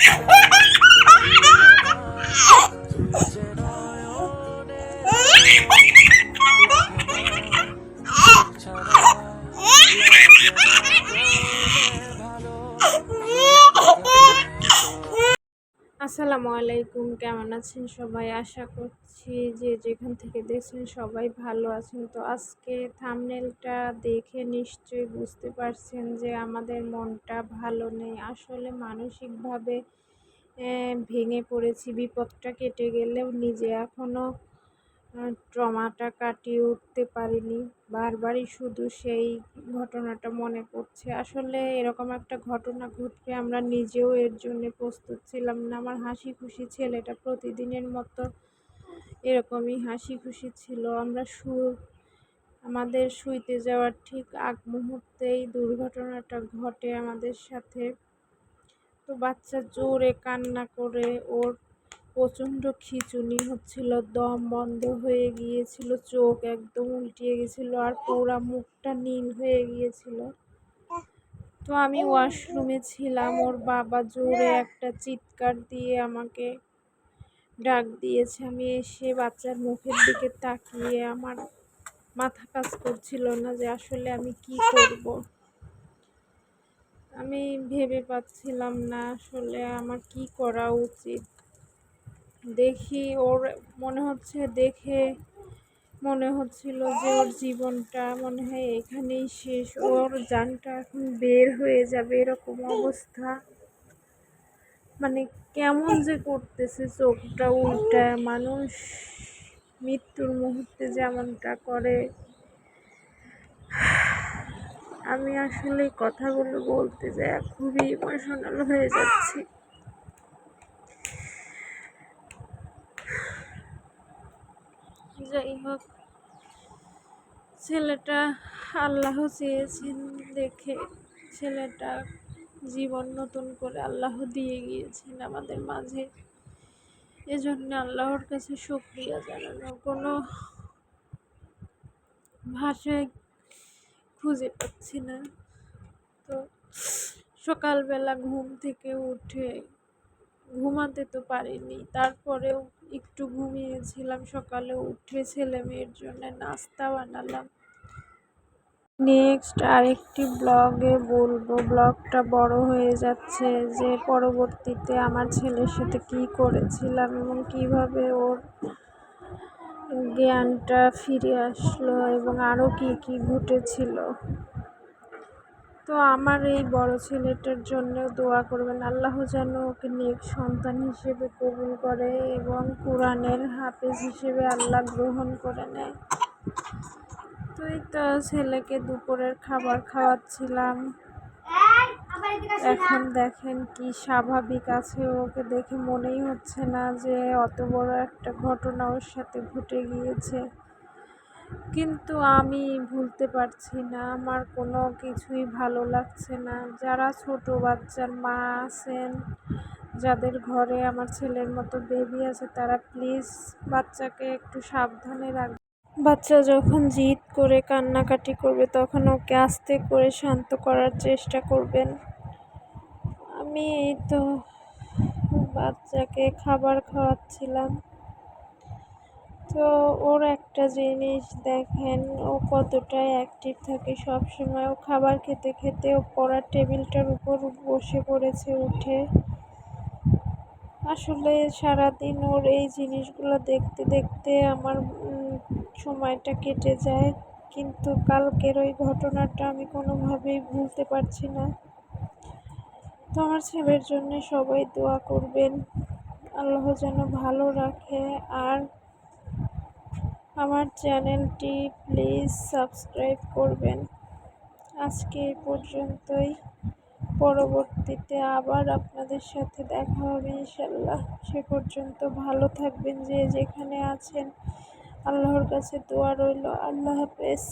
啊哈哈哈哈哈哈哈哈哈 আসসালামু আলাইকুম, কেমন আছেন সবাই? আশা করছি যে যেখান থেকে দেখছেন সবাই ভালো আছেন। তো আজকে থামনেলটা দেখে নিশ্চয়ই বুঝতে পারছেন যে আমাদের মনটা ভালো নেই। আসলে মানসিকভাবে ভেঙে পড়েছি। বিপদটা কেটে গেলেও নিজে এখনও ট্রমাটা কাটিয়ে উঠতে পারিনি। বারবারই শুধু সেই ঘটনাটা মনে পড়ছে। আসলে এরকম একটা ঘটনা ঘটবে আমরা নিজেও এর জন্য প্রস্তুত ছিলাম না। আমার হাসি খুশি ছেলেটা প্রতিদিনের মতো এরকমই হাসি খুশি ছিল। আমরা শু আমাদের শুইতে যাওয়ার ঠিক আগ মুহূর্তেই দুর্ঘটনাটা ঘটে আমাদের সাথে। তো বাচ্চা জোরে কান্না করে ওর প্রচণ্ড খিঁচুনি হচ্ছিল, দম বন্ধ হয়ে গিয়েছিল, চোখ একদম উল্টিয়ে গেছিল আর পুরা মুখটা নীল হয়ে গিয়েছিল। তো আমি ওয়াশরুমে ছিলাম, ওর বাবা জোরে একটা চিৎকার দিয়ে আমাকে ডাক দিয়েছে। আমি এসে বাচ্চার মুখের দিকে তাকিয়ে আমার মাথা কাজ করছিল না যে আসলে আমি কি করব। আমি ভেবে পাচ্ছিলাম না আসলে আমার কি করা উচিত। দেখি ওর মনে হচ্ছে, দেখে মনে হচ্ছিল যে ওর জীবনটা মনে হয় এখানেই শেষ। ওর যানটা এখন বের হয়ে যাবে এরকম অবস্থা। মানে কেমন যে করতেছে চোখটা উল্টায় মানুষ মৃত্যুর মুহূর্তে যেমনটা করে। আমি আসলে কথাগুলো বলতে যাই, খুবই ইমোশনাল হয়ে যাচ্ছি। যাই হোক ছেলেটা আল্লাহ চেয়েছেন দেখে ছেলেটা জীবন নতুন করে আল্লাহ দিয়ে গিয়েছেন আমাদের মাঝে। এজন্য আল্লাহর কাছে শুক্রিয়া জানানোর কোনো ভাষায় খুঁজে পাচ্ছি না। তো সকালবেলা ঘুম থেকে উঠে ঘুমাতে তো পারিনি, তারপরেও একটু ঘুমিয়েছিলাম সকালে, উঠে ছেলে মেয়ের জন্য নাস্তা বানালাম। নেক্সট আরেকটি ব্লগে বলব ব্লগটা বড় হয়ে যাচ্ছে যে পরবর্তীতে আমার ছেলের সাথে কি করেছিলাম এবং কীভাবে ওর জ্ঞানটা ফিরে আসলো এবং আরও কি কি ঘটেছিল। তো আমার এই বড় ছেলেটার জন্য দোয়া করবেন, আল্লাহ যেন ওকে নেক সন্তান হিসেবে কবুল করে এবং কোরআনের হাফেজ হিসেবে আল্লাহ গ্রহণ করে নেয়। তো এই তো ছেলেকে দুপুরের খাবার খাওয়াচ্ছিলাম। এখন দেখেন কি স্বাভাবিক আছে, ওকে দেখে মনেই হচ্ছে না যে অত বড় একটা ঘটনা ওর সাথে ঘটে গিয়েছে। কিন্তু আমি ভুলতে পারছি না। আমার কোনো কিছুই ভালো লাগছে না। যারা ছোট বাচ্চার মা আছেন, যাদের ঘরে আমার ছেলের মতো বেবি আছে, তারা প্লিজ বাচ্চাকে একটু সাবধানে রাখবে বাচ্চা যখন জিদ করে কান্নাকাটি করবে, তখন ওকে আস্তে করে শান্ত করার চেষ্টা করবেন। আমি এই তো বাচ্চাকে খাবার খাওয়াচ্ছিলাম। তো ওর একটা জিনিস দেখেন, ও কতটা অ্যাক্টিভ থাকে। সব সময় ও খাবার খেতে খেতে ও পড়ার টেবিলটার উপর বসে পড়েছে উঠে। আসলে সারাদিন ওর এই জিনিসগুলো দেখতে দেখতে আমার সময়টা কেটে যায়। কিন্তু কালকের ওই ঘটনাটা আমি কোনোভাবেই ভুলতে পারছি না। তো আমার ছেলের জন্য সবাই দোয়া করবেন। আল্লাহ যেন ভালো রাখে। আর আমার চ্যানেলটি প্লিজ সাবস্ক্রাইব করবেন। আজকে এই পর্যন্তই। পরবর্তীতে আবার আপনাদের সাথে দেখা হবে ইনশাল্লাহ সে পর্যন্ত ভালো থাকবেন যে যেখানে আছেন। আল্লাহর কাছে দোয়া রইল। আল্লাহ হাফেজ।